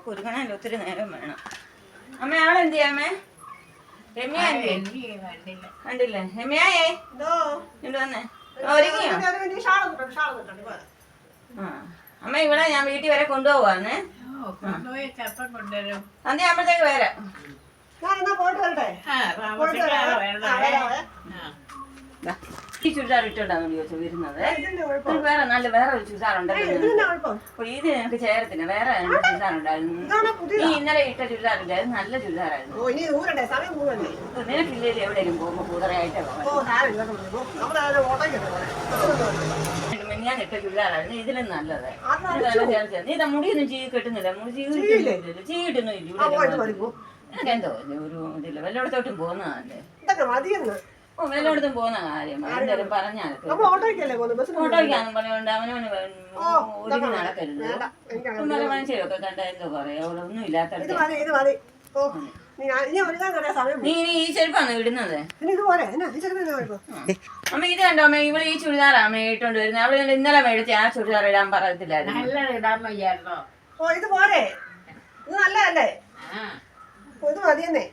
നമുക്ക് ഒരുങ്ങണല്ലോ ഒത്തിരി നേരം വേണം. അമ്മ ആളെന്ത് ചെയ്യാമേ രമ്യ കണ്ടില്ല. രമ്യായേ ഇങ്ങോട്ട് വന്നേ. ഒരുങ്ങിയോ? ആ. അമ്മ ഇവിടെ ഞാൻ വീട്ടിൽ വരെ കൊണ്ടുപോവാന്ന്. ഓ കൊണ്ടുപോയി ചപ്പം കൊണ്ടുവരും. സന്ധ്യ ആകുമ്പോഴത്തേക്ക് വരാം. പോയിട്ട് വരട്ടെ? ഈ ചുരിദാർ ഇട്ടോണ്ടാന്ന് ചോദിച്ചു വരുന്നത്. വേറെ നല്ല വേറെ ഒരു ചുരിദാർ ഉണ്ടല്ലോ. ഇത് ഞങ്ങൾക്ക് ചേരത്തില്ല. വേറെ ചുരിദാർ ഉണ്ടായിരുന്നു. ഈ ഇന്നലെ ഇട്ട ചുരിദാർ അത് നല്ല ചുരിദാറായിരുന്നു. നിനക്കില്ലേ എവിടെയും പോകുമ്പോ കൂതറയായിട്ട് ഞാൻ ഇട്ട ചുരിദാറായിരുന്നു. ഇതിലും നല്ലത്. നീ മുടിയൊന്നും ചീ കെട്ടുന്നില്ല. മുടി ചീ കിട്ടുന്നില്ല ചീ കിട്ടുന്നു ആ പോയിട്ട് വരും. എനിക്ക് എന്തോ ഒരു ഇതില്ല. വല്ലയിടത്തോട്ടും പോകുന്നതല്ലേ വല്ലയിടത്തും പോകുന്ന കാര്യം. എന്തായാലും പറഞ്ഞാൽ ഓട്ടോയ്ക്കല്ലേ ഓട്ടോയ്ക്കാന്നും പറഞ്ഞുകൊണ്ട് അവനവന് ഒരുങ്ങി നടക്കരുത്. നല്ല മനുഷ്യരൊക്കെ കണ്ടായിരുന്നു കൊറേ മതി ഓ നീ ഈ ചെരുപ്പാണ് ഇടുന്നത്? ഇനി ഇത് എന്നാ ഈ ചെറുപ്പം കുഴപ്പം അമ്മ ഇത് കണ്ടോ അമ്മ? ഇവിടെ ഈ ചുരിദാറാ അമ്മ ഇട്ടോണ്ട് വരുന്നത്. അവൾ ഇന്നലെ മേടിച്ച ആ ചുരിദാർ ഇടാൻ പറയത്തില്ലായിരുന്നു. ഓ ഇത് പോരെ. ഇത് നല്ലതല്ലേ? ഇത് മതിയെന്നേ.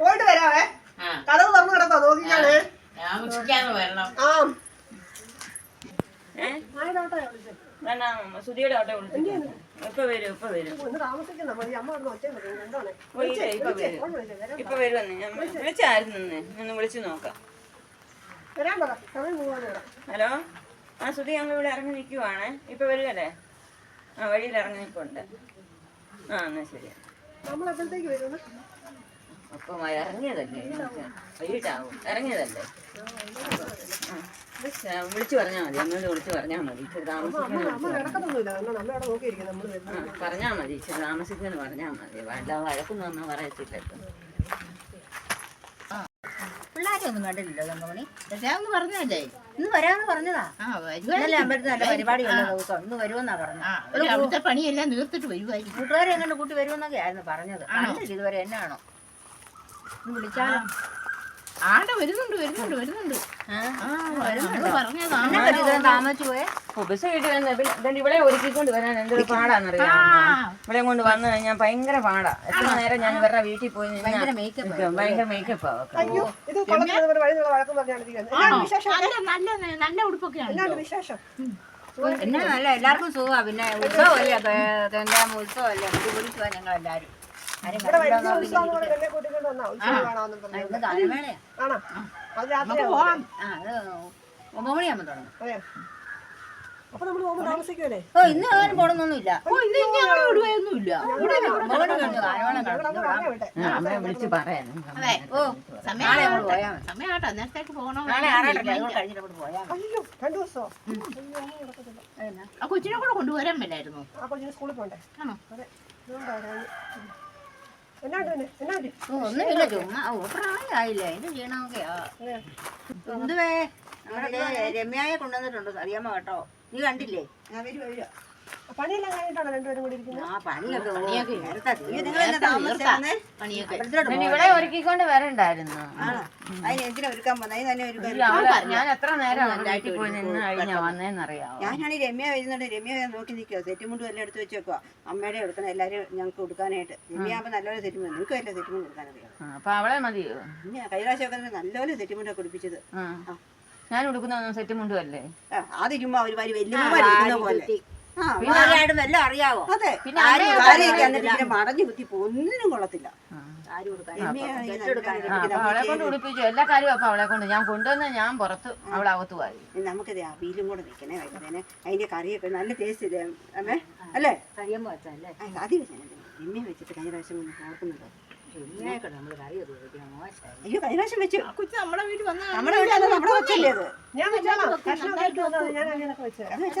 പോയിട്ട് വരാവേ. ആ. കടവ് തുറന്നു കിടക്കോ നോക്കിക്കാണേ ആ. സുധിയുടെ ഓട്ടോ വിളിച്ചു. ഇപ്പൊ വരും ഇപ്പൊ വരും. ഇപ്പൊ വരുമെന്ന് ഞാൻ വിളിച്ചായിരുന്നു ഒന്ന് വിളിച്ചു നോക്കാം. ഹലോ? ആ സുധി ഞങ്ങൾ ഇവിടെ ഇറങ്ങി നിൽക്കുവാണ്. ഇപ്പൊ വരുമല്ലേ ആ വഴിയിൽ ഇറങ്ങി നിൽക്കുന്നുണ്ട് ആ എന്നാ ശരി. നമ്മൾ വരുന്നു? അപ്പം ഇറങ്ങിയതല്ലേ? വൈകിട്ടാവും. ഇറങ്ങിയതല്ലേ? വിളിച്ചു പറഞ്ഞാൽ മതി. അമ്മയോട് വിളിച്ചു പറഞ്ഞാൽ മതി. ഇച്ചിരി താമസിക്കുന്നു പറഞ്ഞാൽ മതി. ഇച്ചിരി താമസിക്കുന്നു പറഞ്ഞാൽ മതി. വല്ല വഴക്കൊന്നും ഒന്നും പറയത്തില്ലല്ലോ പിള്ളേരൊന്നും കണ്ടില്ലല്ലോ തങ്കമണി ഞാൻ പറഞ്ഞല്ലേ ഇന്ന് വരാമെന്ന് പറഞ്ഞതാ. ആ ഇന്നലെ അമ്പലത്തിൽ നല്ല പരിപാടിയുള്ള ദിവസം. ഇന്ന് വരുമെന്നാ പറഞ്ഞത്. പണിയെല്ലാം തീർത്തിട്ട് വരുവായി കൂട്ടുകാരെ എങ്ങനെ കൂട്ടി വരുമെന്നൊക്കെ ആയിരുന്നു പറഞ്ഞത് കണ്ടില്ല ഇതുവരെ എന്നാണോ? ഒന്ന് വിളിച്ചാലോ? ആണ്ട വരുന്നുണ്ട് വരുന്നുണ്ട് വരുന്നുണ്ട്. പിന്നെ ഇവിടെ ഒരുക്കിക്കൊണ്ട് വരാൻ എന്തൊരു പാടാന്നറിയാം? ഇവിടെ കൊണ്ട് വന്നു കഴിഞ്ഞാൽ ഭയങ്കര പാടാ. എത്ര നേരം ഞാൻ ഇവരുടെ വീട്ടിൽ പോയി ഭയങ്കര മേക്കപ്പ് നല്ല ഉടുപ്പൊക്കെയാണ് വിശേഷം? എന്നാ നല്ല എല്ലാവർക്കും സുഖമാ. പിന്നെ ഉത്സവമല്ലേ? ഉത്സവമല്ലേ? ഞങ്ങൾ എല്ലാവരും ഇവിടെ കണ്ടില്ല ഉത്സവം വലിയ കൂട്ടിക്കൊണ്ട് വന്നാ ഉത്സവം കാണാമെന്നും പറഞ്ഞു ഇന്ന് ഗാനമേളയാ ആണോ? അത് രാത്രി പോവാം. ആ അത് ഒമ്പത് മണിയാകുമ്പോൾ തുടങ്ങും. അതെ. അപ്പൊ നമ്മൾ പോകുമ്പോൾ താമസിക്കുമല്ലേ ഓ ഇന്ന് അങ്ങനെ പോകണമെന്നൊന്നുമില്ല ഓ ഇന്ന് അമ്മയെ വിളിച്ച് പറയാം. അതെ. ഓ സമയമാട്ടോ പോകണം അയ്യോ രണ്ടു ദിവസമോ? ആ കൊച്ചിനെ കൂടെ കൊണ്ടുവരാൻ മേലായിരുന്നു. ആ കൊച്ചിനെ സ്കൂളിൽ ആണോ? അതെ അതുകൊണ്ടാണ് എന്നാണ്ട് പിന്നെ എന്നാണ്ട് ഓ, ഒന്നുമില്ല ചുമ്മാ ഓ പ്രായമായില്ലേ എന്തുവേ? നമ്മുടെ ദേ കൊണ്ടുവന്നിട്ടുണ്ട് അറിയാമോ കേട്ടോ. നീ കണ്ടില്ലേ? ഞാൻ വരും വരിക പണിയെല്ലാം കഴിഞ്ഞിട്ടാണോ രണ്ടുപേരും കൂടി ഇരിക്കുന്നത്? ആ പണിയൊക്കെ ഓ, പണിയൊക്കെ. നേരത്തെ താമസിച്ചേ? പോകാം. ഇവിടെ ഒരുക്കിക്കൊണ്ട് വരണ്ടായിരുന്നു. ആണോ? അതിന് എന്തിനാ ഒരുക്കാൻ പോകുന്നത് അതിന് തന്നെ ഒരുക്കാൻ ഇല്ല, അവൾ ഞാൻ എത്ര നേരം വീട്ടിൽ പോയി നിന്ന് കഴിഞ്ഞാ വന്നേന്നറിയാവോ? ഞാനാണ് രമ്യ വരുന്നുണ്ട് രമ്യ നോക്കി നിൽക്കുക സെറ്റുമുണ്ടും എല്ലാം എടുത്ത് വെച്ചേക്കുക അമ്മയുടെ എടുക്കണം എല്ലാവരും ഞങ്ങൾക്ക് കൊടുക്കാനായിട്ട്. രമ്യ ആകുമ്പോൾ നല്ലപോലെ സെറ്റുമുണ്ട് നിങ്ങൾക്ക് വല്ല സെറ്റുമുണ്ട് കൊടുക്കാനറിയാം ആ, അപ്പൊ അവളെ മതിയോ? പിന്നെ കൈലാശമൊക്കെ നല്ലപോലെ സെറ്റുമുണ്ടൊക്കെ കൊടുപ്പിച്ചത് ആ. ഞാൻ ഉടുക്കുന്ന സെറ്റ് മുണ്ടുമല്ലേ ആ, ആദ്യം ചുമ്മാ ഒരു വരി വലിയ പോലെ. പിന്നെ വല്ലതും അറിയാവോ? അതെ. പിന്നെ അമ്മയെ കാര്യമൊക്കെ എന്നിട്ട് മടഞ്ഞു കുത്തി ഒന്നിനും കൊള്ളത്തില്ല. കൊടുക്കാൻ കൊടുക്കാൻ ആ, അപ്പൊ അവളെ കൊണ്ട് ഉടുപ്പിച്ചു എല്ലാ കാര്യവും അപ്പൊ അവളെ കൊണ്ട് ഞാൻ കൊണ്ടുവന്ന ഞാൻ പുറത്ത് അവളകത്ത് പോയി നമുക്കത് അവിയിലും കൂടെ വെക്കണേ വൈകുന്നേരം അതിന്റെ കറിയൊക്കെ നല്ല ടേസ്റ്റ് അമ്മേ? അല്ലേ? കഴിയുമ്പോ വെച്ചല്ലേ ആ, ആദ്യം വെച്ചാൽ എന്നെ വെച്ചിട്ട് കഴിഞ്ഞ പ്രാവശ്യം ഓർക്കുന്നുണ്ടോ അയ്യോ കഴിഞ്ഞ പ്രാവശ്യം വെച്ചു കൊച്ചു നമ്മുടെ വീട്ടിൽ വന്ന് നമ്മുടെ വീട്ടിൽ അത് നമ്മുടെ വെച്ചല്ലേ അത് ഞാൻ വെച്ചാൽ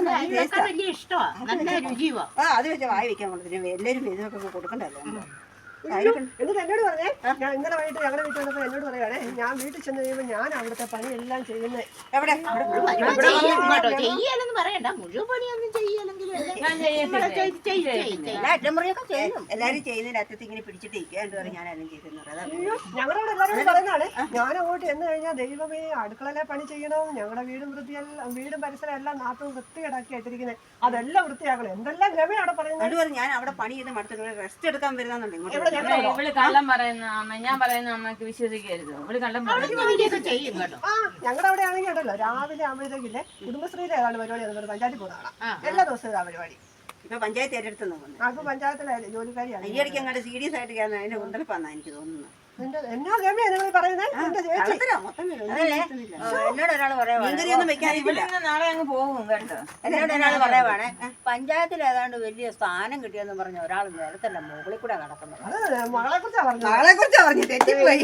നല്ല വലിയ ഇഷ്ടമാ. നല്ല രുചിയുവാ ആ അത് വെച്ചാൽ വായി വെക്കാൻ കൊള്ളത്തില്ല. എല്ലാവരും ഇതൊക്കെ കൊടുക്കണ്ടല്ലോ. എന്നിട്ട് എന്നോട് പറഞ്ഞേ? ഞാൻ ഇന്നലെ വൈകിട്ട് ഞങ്ങളുടെ വീട്ടിൽ എന്നോട് പറയുവാണേ ഞാൻ വീട്ടിൽ ചെന്ന് കഴിയുമ്പോൾ ഞാൻ അവിടുത്തെ പണിയെല്ലാം ചെയ്യുന്നത് എവിടെ? ചെയ്യലെന്ന് പറയണ്ട. മുഴുവൻ പണിയൊന്നും ചെയ്യലെങ്കിലും ഞാൻ എല്ലാരും ചെയ്യുന്നതിന്റെ അറ്റത്ത് ഇങ്ങനെ പിടിച്ചിട്ട് ഞാൻ ചെയ്തെന്ന് പറയാം. അതാ അയ്യോ. ഞങ്ങളോട് എല്ലാവരും പറയുന്നതാണ് ഞാൻ അങ്ങോട്ട് എന്ന് കഴിഞ്ഞാൽ ദൈവമേ അടുക്കളയിലെ പണി ചെയ്യണം. ഞങ്ങളുടെ വീടും വൃത്തിയെല്ലാം വീടും പരിസരം എല്ലാം നാട്ടും വൃത്തികേടാക്കി ഇട്ടിരിക്കുന്നത് അതെല്ലാം വൃത്തിയാക്കണം. എന്തെല്ലാം ഗവി അവിടെ പറയുന്നത് ഞാൻ അവിടെ പണി ചെയ്ത് മടുത്തിട്ട് റെസ്റ്റ് എടുക്കാൻ വരുന്നുണ്ടെങ്കിൽ കള്ളം പറയുന്ന അമ്മ ഞാൻ പറയുന്ന അമ്മയ്ക്ക് വിശ്വസിക്കരുത്. ഞങ്ങളുടെ അവിടെ ആണെങ്കിൽ ഉണ്ടല്ലോ. രാവിലെ ആകുമ്പോഴത്തേക്കില്ലേ കുടുംബശ്രീയിലെ ഏതാണ് പരിപാടി അതുപോലെ പഞ്ചായത്തിൽ പോകുന്നതാണ് ആ, എല്ലാ ദിവസവും ആ പരിപാടി. ഇപ്പൊ പഞ്ചായത്ത് ഏറ്റെടുത്ത് നോക്കുന്നത് അത് പഞ്ചായത്തിലെ ജോലിക്കാരിയാണ് ഈ ഇടയ്ക്ക് അങ്ങോട്ട് സീരിയസ് ആയിട്ട് ഞാൻ അതിന്റെ കുന്തളിപ്പാന്നാ എനിക്ക് തോന്നുന്നത്. നിന്റെ എന്നാ നിങ്ങൾ പറയുന്നത് എന്റെ ചേച്ചി. എന്നോട് ഒരാൾ പറയുവാണ് നാളെ അങ്ങ് പോകും കേട്ടോ. എന്നോട് ഒരാൾ പറയുവാണ് പഞ്ചായത്തിൽ ഏതാണ്ട് വലിയ സ്ഥാനം കിട്ടിയെന്ന് പറഞ്ഞ ഒരാൾ നേരത്തല്ല മുകളിൽ കൂടെ നടക്കുന്നത്. മകളെ കുറിച്ചാ മകളെ കുറിച്ചാ പറഞ്ഞു തെറ്റിപ്പോയി.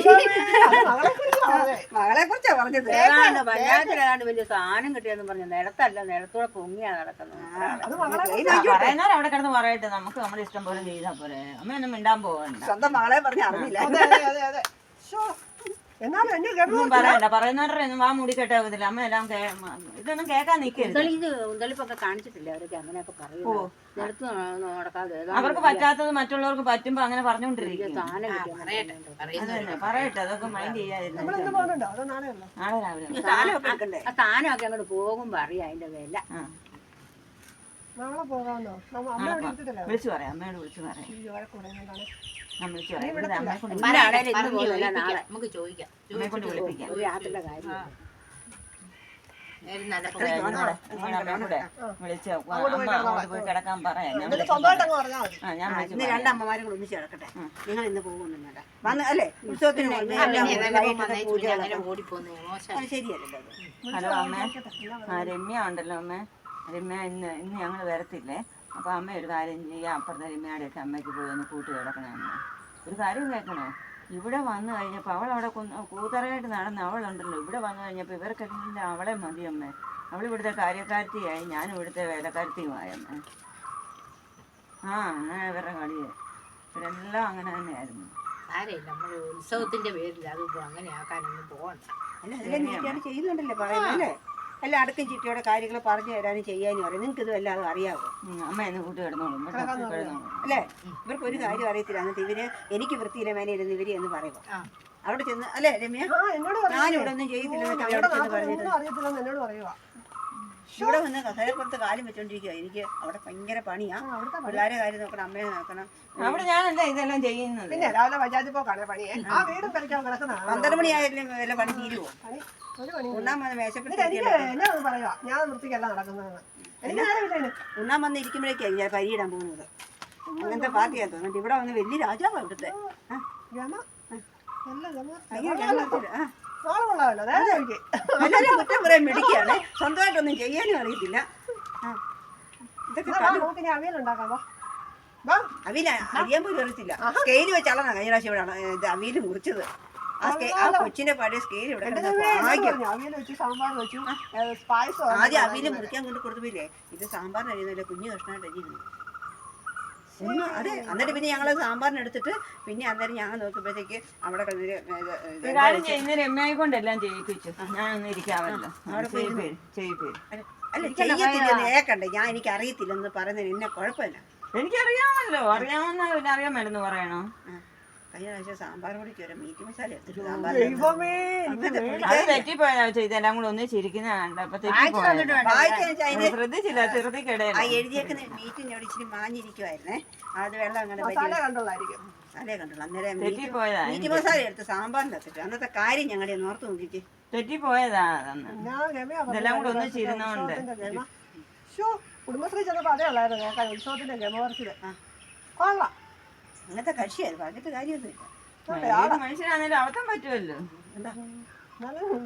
മകളെ കുറിച്ചാ പറഞ്ഞത്? മകളെ കുറിച്ചാ പറഞ്ഞത്? ഏതാണ്ട് പഞ്ചായത്തിൽ ഏതാണ്ട് വലിയ സ്ഥാനം കിട്ടിയെന്ന് പറഞ്ഞ നിലത്തല്ല നിലത്തൂടെ പൊങ്ങിയാ നടക്കുന്നത്. അത് മകളെ പറയുന്നവർ അവിടെ കിടന്ന് പറയട്ടെ നമുക്ക് നമ്മുടെ ഇഷ്ടം പോലെ ചെയ്താൽ പോരെ. അമ്മയൊന്നും മിണ്ടാൻ പോകണ്ട സ്വന്തം മകളെ പറഞ്ഞ അറിഞ്ഞില്ല. അതെ ഷോ അതെ അതെ എന്നാലും എന്നെ ഗമ ഒന്നും പറയണ്ട. പറയുന്നവരുടെ ഒന്നും വാ മൂടി അമ്മ എല്ലാം കേ- ഇതൊന്നും കേൾക്കാൻ നിൽക്കരുത്. ഉന്തളി ഇത് ഉന്തളിപ്പൊക്കെ കാണിച്ചിട്ടില്ല അവരൊക്കെ? അങ്ങനെയൊക്കെ പറയുന്നു നിലത്ത് നടക്കാതെ ഏതാണ്ട് അവർക്ക് പറ്റാത്തത് മറ്റുള്ളവർക്ക് പറ്റുമ്പോ അങ്ങനെ പറഞ്ഞുകൊണ്ടിരിക്കും. കിട്ടിയെന്ന് പറയട്ടെ അത് തന്നെ പറയട്ടെ. അതൊക്കെ മൈൻഡ് ചെയ്യാതിരുന്നു നമ്മളിന്ന് പോകുന്നുണ്ടോ? അതോ നാളെ ഉള്ളോ നാളെ രാവിലെ. എടുക്കണ്ടേ ആ അങ്ങോട്ട് പോകുമ്പോ അറിയാം അതിന്റെ വില. ആ. നാളെ പോകാമെന്നോ അമ്മ വിളിച്ചു പറയാം. അമ്മയോട് വിളിച്ചു പറയാം. ഈ വഴക്കുറയുന്നതാണ് ഞാൻ വിളിച്ചു പറയാം. ഇവിടെ അമ്മയെ കൊണ്ട് ഇന്നാണേലും ഇന്ന് പോകുന്നില്ല നാളെ നമുക്ക് ചോദിക്കാം. അമ്മയെ കൊണ്ട് വിളിപ്പിക്കാം. ഒരു കാര്യം വിളിച്ച് പോയി കിടക്കാൻ പറയാം. ഞാൻ ഇന്ന്. രണ്ടമ്മമാരും കൂടെ ഒന്നിച്ച് കിടക്കട്ടെ. നിങ്ങൾ ഇന്ന് പോകുന്നു വേണ്ട വന്ന് അല്ലേ? ഉത്സവത്തിന് ശരിയല്ലല്ലോ. ഹലോ അമ്മേ. ആ രമ്യ ഉണ്ടല്ലോ അമ്മേ. രമ്യ ഇന്ന് ഇന്ന് ഞങ്ങൾ വരത്തില്ലേ? അപ്പോൾ അമ്മ ഒരു കാര്യം ചെയ്യാം. അപ്പുറത്തെ രമ്യയുടെയൊക്കെ അമ്മയ്ക്ക് പോയി ഒന്ന് കൂട്ടി കിടക്കണേ അമ്മ. ഒരു കാര്യം കേൾക്കണോ? ഇവിടെ വന്നു കഴിഞ്ഞപ്പോൾ അവൾ അവിടെ കുന്ന് കൂതറയായിട്ട് നടന്ന അവളുണ്ടല്ലോ. ഇവിടെ വന്നു കഴിഞ്ഞപ്പോൾ ഇവർക്കെല്ലാം അവളെ മതി അമ്മ? അവൾ ഇവിടുത്തെ കാര്യക്കാരത്തിയായി ഞാനും ഇവിടുത്തെ വേലക്കാരത്തിയുമായി അമ്മ. ആ അങ്ങനെ ഇവരുടെ കളി ഇവരെല്ലാം അങ്ങനെ തന്നെയായിരുന്നു. ആരെയില്ല. നമ്മൾ ഉത്സവത്തിന്റെ പേരിൽ അത് ഇപ്പൊ അങ്ങനെ ആക്കാനൊന്നും പോകണ്ട. ചെയ്യുന്നുണ്ടല്ലേ പറയുന്നത് അല്ലേ? എല്ലാം അടുക്കും ചിട്ടിയോടെ കാര്യങ്ങൾ പറഞ്ഞു തരാനും ചെയ്യാനും അറിയാം. നിങ്ങൾക്ക് ഇത് വല്ലാതെ അറിയാവോ? അമ്മ എന്നെ കൂട്ടി കിടന്നോളും. അല്ലേ? ഇവർക്ക് ഒരു കാര്യം അറിയത്തില്ല. എന്നിട്ട് ഇവർ എനിക്ക് വൃത്തിയിലെ മേനയിരുന്ന് ഇവർ എന്ന് പറയുമോ ആ. അവിടെ ചെന്ന് അല്ലേ രമ്യ? ആ എന്നോട് പറഞ്ഞു ഞാനിവിടെ ഒന്നും ചെയ്തില്ല എന്നൊക്കെ ഞങ്ങളുടെ അവിടെ ചെന്ന് നാട്ടിൽ പറഞ്ഞിട്ട് ഒന്നും അറിയത്തില്ലെന്ന് എന്നോട് പറയുക ഇവിടെ വന്ന് കസേരപ്പുറത്ത് കാലം വെച്ചോണ്ടിരിക്കുക എനിക്ക് അവിടെ ഭയങ്കര പണിയാ. പിള്ളേരെ കാര്യം നോക്കണം അമ്മയെ നോക്കണം. അവിടെ ഞാനല്ല ഇതെല്ലാം ചെയ്യുന്നത്? പിന്നെ രാവിലെ പഞ്ചായത്തിൽ പോക്കാണ് പണിയെ. ആ വീടും കളിക്കാൻ പന്ത്രണ്ട് മണിയായാലും വല്ല പണി തീരുവോ? പണി ഒരു പണി ഉണ്ണാൻ വന്ന് മേശപ്പെട്ട് ഞാൻ വൃത്തിക്കല്ല. ഉണ്ണാൻ വന്ന് ഇരിക്കുമ്പോഴേക്കാണ് ഞാൻ പരിയിടാൻ പോകുന്നത്. അങ്ങനത്തെ പാർട്ടിയാ തോന്നുന്നുണ്ട് ഇവിടെ വന്ന് വലിയ രാജാവാ ഇവിടുത്തെ. ആ, നാളെ കൊള്ളാമല്ലോ എനിക്ക്. എല്ലാവരും കുറ്റം പറയാൻ മിടിക്കുകയാണ് സ്വന്തമായിട്ടൊന്നും ചെയ്യാനും അറിയത്തില്ല. ആ. ഇതൊക്കെ നമുക്ക് അവിയില അറിയാൻ പോലും അറിയത്തില്ല. സ്കെയിൽ കഴിഞ്ഞ പ്രാവശ്യം ഇവിടെ ഇത് അവിയിൽ മുറിച്ചത്. ആ കൊച്ചിന്റെ പഴയ സ്കെയിൽ ഇവിടെ ആദ്യം അവിയിൽ മുറിക്കാൻ കൊണ്ട് കൊടുത്തില്ലേ ഇത് സാമ്പാറിന് അറിയുന്നില്ല കുഞ്ഞു കഷ്ണമായിട്ട് അരിയുന്നു. ഒന്ന് അതെ എന്നിട്ട് പിന്നെ ഞങ്ങൾ സാമ്പാറിന് എടുത്തിട്ട് പിന്നെ അന്നേരം ഞങ്ങൾ നോക്കുമ്പോഴത്തേക്ക് അവിടെ രമ്യയെ കൊണ്ടെല്ലാം ചെയ്യിപ്പിച്ചു. ഞാനൊന്ന് ഇരിക്കാമല്ലോ. ചെയ്യിപ്പേര് അല്ല ചെയ്യത്തില്ലെന്ന് ഏക്കണ്ടേ ഞാൻ എനിക്ക് അറിയത്തില്ലെന്ന് പറയുന്നതിന് എന്നെ കുഴപ്പമില്ല. എനിക്കറിയാമല്ലോ. അറിയാവുന്ന പിന്നെ അറിയാൻ മേലെന്ന് പറയണോ? കഴിഞ്ഞ സാമ്പാർ പൊടിക്ക് ഒരു മീറ്റ് മസാല എടുത്തിട്ട് സാമ്പാർ ദൈവമേ വേണ്ട. അത് തെറ്റിപ്പോയതാ ചെയ്തെല്ലാം കൂടെ ഒന്ന് ചിരിക്കുന്ന കണ്ടപ്പോ തെറ്റിപ്പോയത് വായിക്കാൻ വെച്ചാൽ അതിന് ശ്രദ്ധിച്ചില്ല ആ എഴുതിയേക്കുന്ന മീറ്റിന് അവിടെ ഇച്ചിരി മാഞ്ഞിരിക്കുമായിരുന്നേ അത് വെള്ളം അങ്ങനെ മസാല കണ്ടുള്ളായിരിക്കും മസാല കണ്ടുള്ളൂ. അന്നേരം മീറ്റ് തെറ്റിപ്പോയതാ മീറ്റ് മസാല എടുത്ത് സാമ്പാറിനകത്തിട്ട് അന്നത്തെ കാര്യം ഞങ്ങളുടെ ഒന്ന് ഓർത്ത് നോക്കിക്ക്. തെറ്റിപ്പോയതാ ഗമയാ ഇതെല്ലാം കൂടെ ഒന്ന് ചിരുന്നോണ്ട്. ശ്ശോ, കുടുംബശ്രീ ചെന്നപ്പോ അതേ ഉള്ളായിരുന്നു നോക്കാൻ ഉത്സവത്തിന്റെ ഗമ പറിച്ചത് കൊള്ളാം. അങ്ങനത്തെ കക്ഷിയായിരുന്നു പറഞ്ഞിട്ട് കാര്യമൊന്നുമില്ല. മനുഷ്യനാണെങ്കിലും അബദ്ധം പറ്റുമല്ലോ. എന്താ?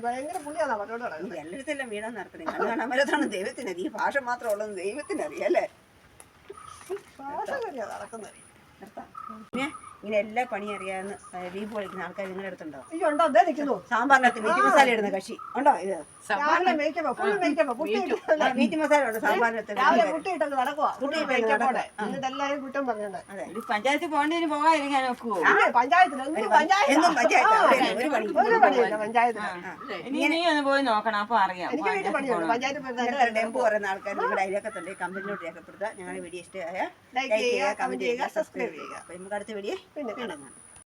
ഭയങ്കര പുള്ളിയാണ് അവരോട് എല്ലായിടത്തെല്ലാം വീടാൻ നടത്തണേ അത് കാണാൻ ദൈവത്തിന്. ഈ ഭാഷ മാത്രം ഉള്ളത് ദൈവത്തിന് അറിയാം അല്ലേ? ഭാഷ നടക്കുന്നത് നിർത്താം. പിന്നെ ഇങ്ങനെ എല്ലാ പണി അറിയാവുന്ന ദീപ് കളിക്കുന്ന ആൾക്കാർ നിങ്ങളുടെ അടുത്തുണ്ടോ? അയ്യോ ഉണ്ടോ? അതേ നിൽക്കുന്നു സാമ്പാറിനകത്ത് മീറ്റ് മസാല ഇടുന്ന കക്ഷി. ഉണ്ടോ ഇത്? രാവിലെ മേക്കപ്പ് ഫുൾ മേക്കപ്പോ മീറ്റ് മസാല ഉണ്ട് സാമ്പാറിനകത്ത്? രാവിലെ മേക്കപ്പോടെ എന്നിട്ട് എല്ലാവരും കുറ്റം അതെ ഒരു പഞ്ചായത്തിൽ പോകേണ്ടതിന് പോകാതിരിക്കാൻ പഞ്ചായത്തിൽ ഒന്നും പഞ്ചായത്ത് എന്നും പഞ്ചായത്ത് ഒരു പണി ഒരു പണിയില്ല പഞ്ചായത്തിൽ ഇനി നീ ഒന്ന് പോയി നോക്കണം അപ്പൊ അറിയാം. ടെമ്പോ പറയുന്ന ആൾക്കാർ നിങ്ങളുടെ അയലൊക്കത്തുണ്ട് കമ്പനിയിലോട്ട് രേഖപ്പെടുത്തുക. ഞങ്ങളുടെ വീഡിയോ ഇഷ്ടമായ ലൈക്ക് ചെയ്യുക കമന്റ് ചെയ്യുക സബ്സ്ക്രൈബ് ചെയ്യുക. നമുക്ക് അടുത്ത വീഡിയോ പിന്നെ വീണ്ടും കാണാം.